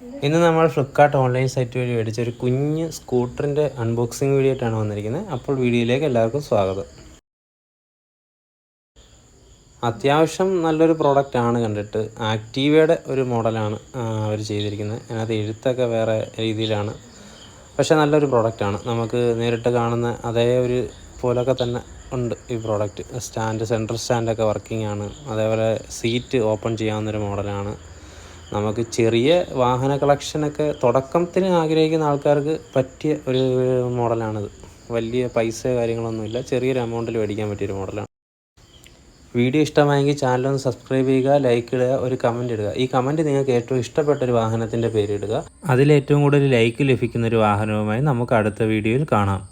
ഇന്ന് നമ്മൾ Flipkart online site വഴി മേടിച്ച ഒരു കുഞ്ഞ് സ്കൂട്ടറിന്റെ അൺബോക്സിങ് വീഡിയോ ആയിട്ടാണ് വന്നിരിക്കുന്നത്. അപ്പോൾ വീഡിയോയിലേക്ക് എല്ലാവർക്കും സ്വാഗതം. അത്യാവശ്യം നല്ലൊരു പ്രോഡക്റ്റ് ആണ് കണ്ടിട്ട് ആക്റ്റീവയുടെ ഒരു മോഡലാണ് അവർ ചെയ്തിരിക്കുന്നത്. അതിനകത്ത് എഴുത്തൊക്കെ വേറെ രീതിയിലാണ്. പക്ഷേ നല്ലൊരു പ്രോഡക്റ്റാണ് നമുക്ക് നേരിട്ട് കാണുന്ന അതേ ഒരു പോലൊക്കെ തന്നെ ഉണ്ട് ഈ പ്രോഡക്റ്റ് സ്റ്റാൻഡ് സെൻട്രൽ സ്റ്റാൻഡൊക്കെ വർക്കിംഗ് ആണ്. അതേപോലെ സീറ്റ് ഓപ്പൺ ചെയ്യാവുന്നൊരു മോഡലാണ് നമുക്ക് ചെറിയ വാഹന കളക്ഷനൊക്കെ തുടക്കത്തിന് ആഗ്രഹിക്കുന്ന ആൾക്കാർക്ക് പറ്റിയ ഒരു മോഡലാണിത്. വലിയ പൈസ കാര്യങ്ങളൊന്നുമില്ല ചെറിയൊരു എമൗണ്ടിൽ മേടിക്കാൻ പറ്റിയൊരു മോഡലാണ് വീഡിയോ ഇഷ്ടമായെങ്കിൽ ചാനൽ ഒന്ന് സബ്സ്ക്രൈബ് ചെയ്യുക ലൈക്ക് ഇടുക ഒരു കമന്റ് ഇടുക. ഈ കമന്റ് നിങ്ങൾക്ക് ഏറ്റവും ഇഷ്ടപ്പെട്ട ഒരു വാഹനത്തിന്റെ പേരിടുക അതിലേറ്റവും കൂടുതൽ ലൈക്ക് ലഭിക്കുന്ന ഒരു വാഹനവുമായി നമുക്ക് അടുത്ത വീഡിയോയിൽ കാണാം.